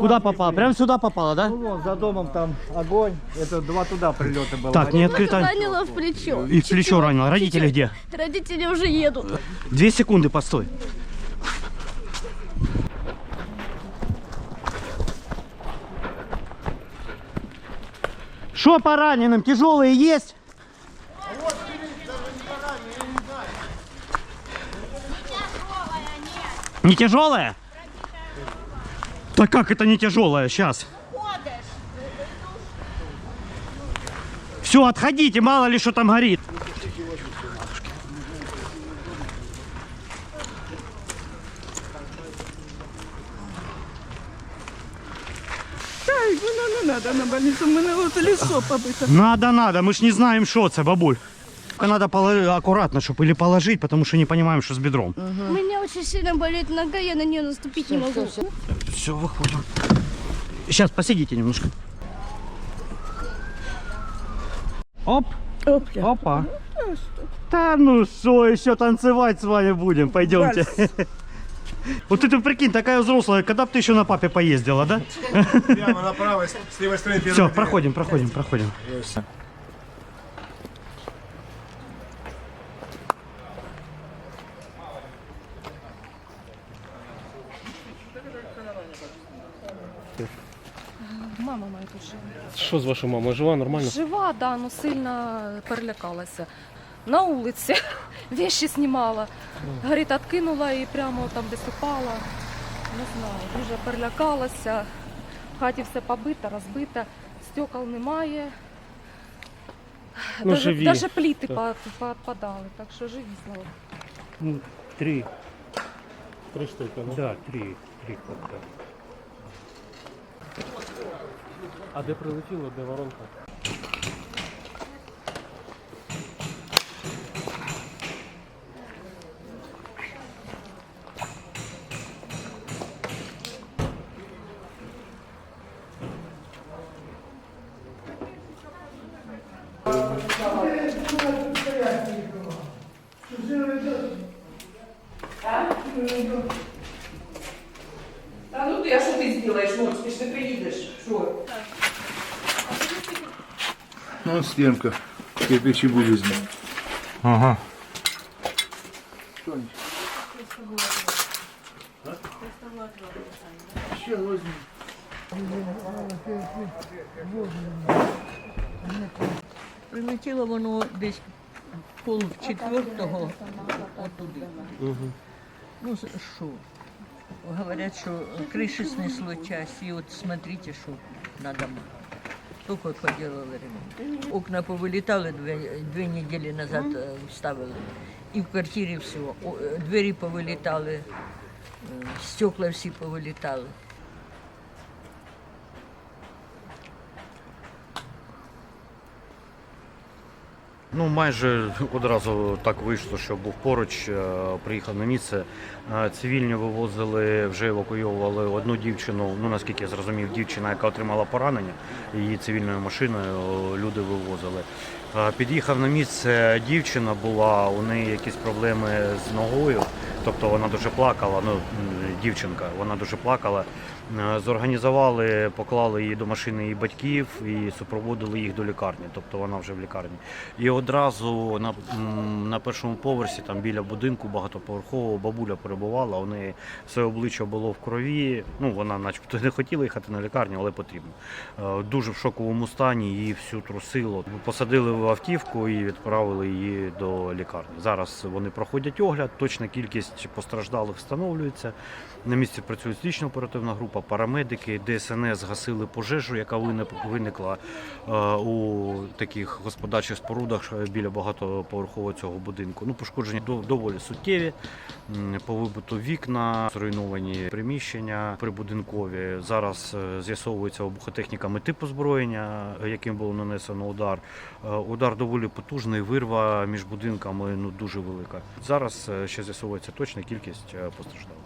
Куда попало? Прям сюда попало, да? Ну, вон, за домом там огонь. Это два туда прилета было. Так, не открыто. Ранила в плечо. И в плечо ранило. Родители где? Родители уже едут. Две секунды, постой. Что по раненым? Тяжелые есть? Не тяжелая? Так как это не тяжелая? Сейчас. Все, отходите, мало ли что там горит. Ну, не треба на больницю, у мене от лісо побито. Надо, надо, мы ж не знаем, что это, бабуль. Надо положить аккуратно, чтобы или положить, потому что не понимаем, что с бедром. У меня очень сильно болит нога, я на нее наступить не могу. Все, выходим. Сейчас посидите немножко. Оп, Опля. опа. Да ну что, еще танцевать с вами будем, пойдемте. Вот ты прикинь, такая взрослая, когда бы ты еще на папе поездила, да? Прямо направо, с с левой стороны Все, проходим, проходим, проходим. Мама моя тут жива. Що з вашою мамою? Жива, нормально? Жива, да, ну сильно перелякалася. На вулиці вещи знімала. Говорить, откинула і прямо там десь упала. Не знаю, дуже перелякалася. В хаті все побито, розбито, стекол немає. Ну, даже, живі. даже пліти Так. по- так що живі слава. Ну, три. Три штуки, ну. Да, три. Три кота. А де прилетіло, де воронка? Та ну ти, а що ти зробиш, Морс, ти ж не приїдеш. Що? Ну, стенка. Кирпичи вылезли. Ага. Прилетіло воно десь пол четвертого отуди. Ну, що? Говорять, що криші снесло часть, і от смотрите, що на дома. Тільки поделали ремонт. Окна повилітали дві, дві неділі назад е, вставили. І в квартирі все. Двері повилітали, е, стекла всі повилітали. Ну, майже одразу так вийшло, що був поруч, е, приїхав на місце. Е, Цивільні вивозили, вже евакуйовували одну дівчину. Ну наскільки я зрозумів, дівчина, яка отримала поранення, її цивільною машиною люди вивозили. Е, Під'їхав на місце дівчина була, у неї якісь проблеми з ногою, тобто вона дуже плакала. Ну, дівчинка, вона дуже плакала. Е, Зорганізували, поклали її до машини її батьків і супроводили їх до лікарні. Тобто вона вже в лікарні. І одразу на, на першому поверсі, там біля будинку багатоповерхового, бабуля перебувала. Неї все обличчя було в крові. Ну вона, начебто, не хотіла їхати на лікарню, але потрібно. Е, Дуже в шоковому стані, її всю трусило. Посадили в автівку і відправили її до лікарні. Зараз вони проходять огляд. Точна кількість постраждалих встановлюється. На місці працює слідчо оперативна група, парамедики, ДСНС гасили пожежу, яка виникла е, у таких господарчих спорудах біля багатоповерхового цього будинку. Ну, пошкодження доволі суттєві. М, Повибито вікна, зруйновані приміщення прибудинкові. Зараз е, з'ясовується обухотехніками типу озброєння, е, яким було нанесено удар. Е, Удар доволі потужний, вирва між будинками ну дуже велика. Зараз ще з'ясовується точна кількість постраждалих.